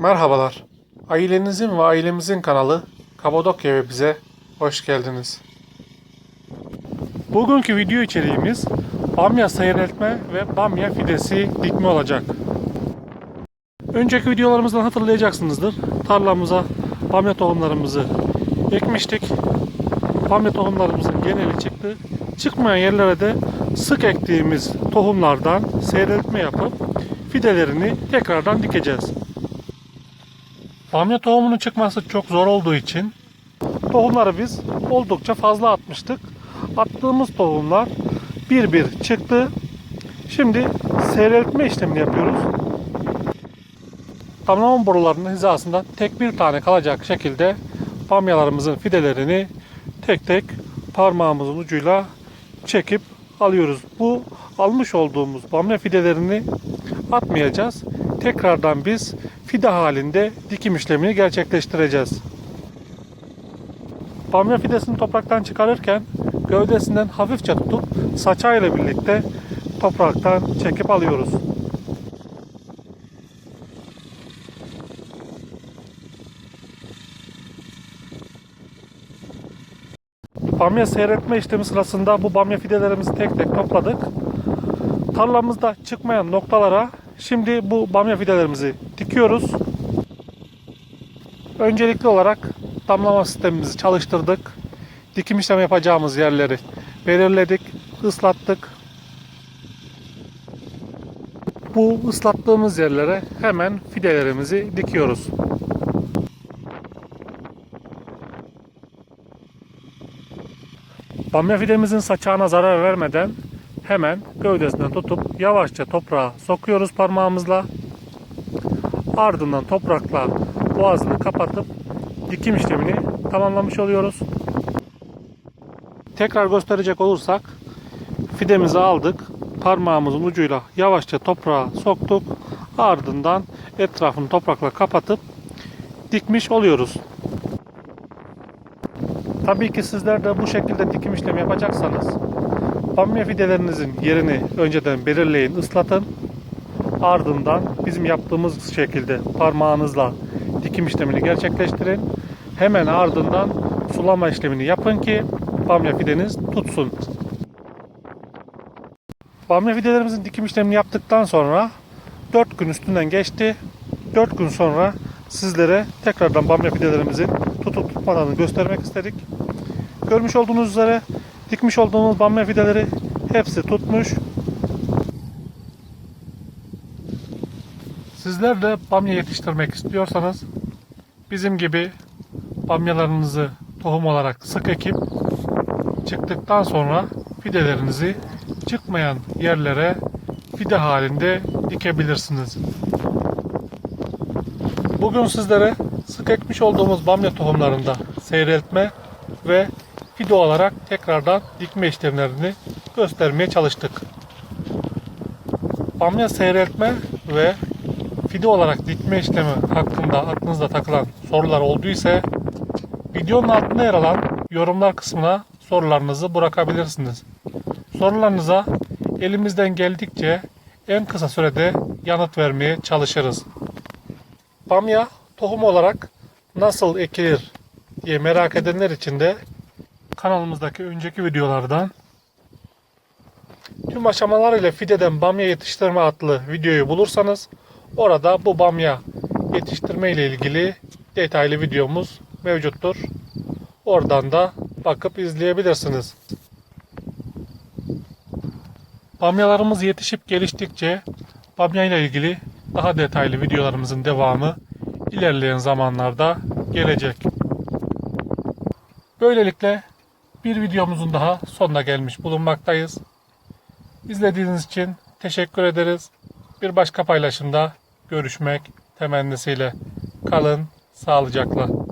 Merhabalar. Ailenizin ve ailemizin kanalı Kapadokya ve bize hoş geldiniz. Bugünkü video içeriğimiz bamya seyreltme ve bamya fidesi dikme olacak. Önceki videolarımızdan hatırlayacaksınızdır. Tarlamıza bamya tohumlarımızı ekmiştik. Bamya tohumlarımızın geneli çıktı. Çıkmayan yerlere de sık ektiğimiz tohumlardan seyreltme yapıp fidelerini tekrardan dikeceğiz. Bamya tohumunun çıkması çok zor olduğu için tohumları biz oldukça fazla atmıştık. Attığımız tohumlar bir bir çıktı. Şimdi seyreltme işlemini yapıyoruz. Damlama borularının hizasından tek bir tane kalacak şekilde bamyalarımızın fidelerini tek tek parmağımızın ucuyla çekip alıyoruz. Bu almış olduğumuz bamya fidelerini atmayacağız. Tekrardan biz fide halinde dikim işlemini gerçekleştireceğiz. Bamya fidesini topraktan çıkarırken gövdesinden hafifçe tutup saçayla birlikte topraktan çekip alıyoruz. Bamya seyretme işlemi sırasında bu bamya fidelerimizi tek tek topladık. Tarlamızda çıkmayan noktalara şimdi bu bamya fidelerimizi dikiyoruz. Öncelikli olarak damlama sistemimizi çalıştırdık. Dikim işlemi yapacağımız yerleri belirledik, ıslattık. Bu ıslattığımız yerlere hemen fidelerimizi dikiyoruz. Bamya fidemizin saçağına zarar vermeden hemen gövdesinden tutup yavaşça toprağa sokuyoruz parmağımızla. Ardından toprakla boğazını kapatıp dikim işlemini tamamlamış oluyoruz. Tekrar gösterecek olursak fidemizi aldık. Parmağımızın ucuyla yavaşça toprağa soktuk. Ardından etrafını toprakla kapatıp dikmiş oluyoruz. Tabii ki sizler de bu şekilde dikim işlemi yapacaksanız bamya fidelerinizin yerini önceden belirleyin, ıslatın. Ardından bizim yaptığımız şekilde parmağınızla dikim işlemini gerçekleştirin. Hemen ardından sulama işlemini yapın ki bamya fideniz tutsun. Bamya fidelerimizin dikim işlemini yaptıktan sonra 4 gün üstünden geçti. 4 gün sonra sizlere tekrardan bamya fidelerimizin tutup tutmadığını göstermek istedik. Görmüş olduğunuz üzere dikmiş olduğumuz bamya fideleri hepsi tutmuş. Sizler de bamya yetiştirmek istiyorsanız bizim gibi bamyalarınızı tohum olarak sık ekip çıktıktan sonra fidelerinizi çıkmayan yerlere fide halinde dikebilirsiniz. Bugün sizlere sık ekmiş olduğumuz bamya tohumlarında seyreltme ve fide olarak tekrardan dikme işlemlerini göstermeye çalıştık. Bamya seyreltme ve fide olarak dikme işlemi hakkında aklınızda takılan sorular olduysa videonun altında yer alan yorumlar kısmına sorularınızı bırakabilirsiniz. Sorularınıza elimizden geldikçe en kısa sürede yanıt vermeye çalışırız. Bamya tohum olarak nasıl ekilir diye merak edenler için de kanalımızdaki önceki videolardan tüm aşamalarıyla fideden bamya yetiştirme adlı videoyu bulursanız orada bu bamya yetiştirme ile ilgili detaylı videomuz mevcuttur. Oradan da bakıp izleyebilirsiniz. Bamyalarımız yetişip geliştikçe bamya ile ilgili daha detaylı videolarımızın devamı ilerleyen zamanlarda gelecek. Böylelikle bir videomuzun daha sonuna gelmiş bulunmaktayız. İzlediğiniz için teşekkür ederiz. Bir başka paylaşımda görüşmek temennisiyle kalın sağlıcakla.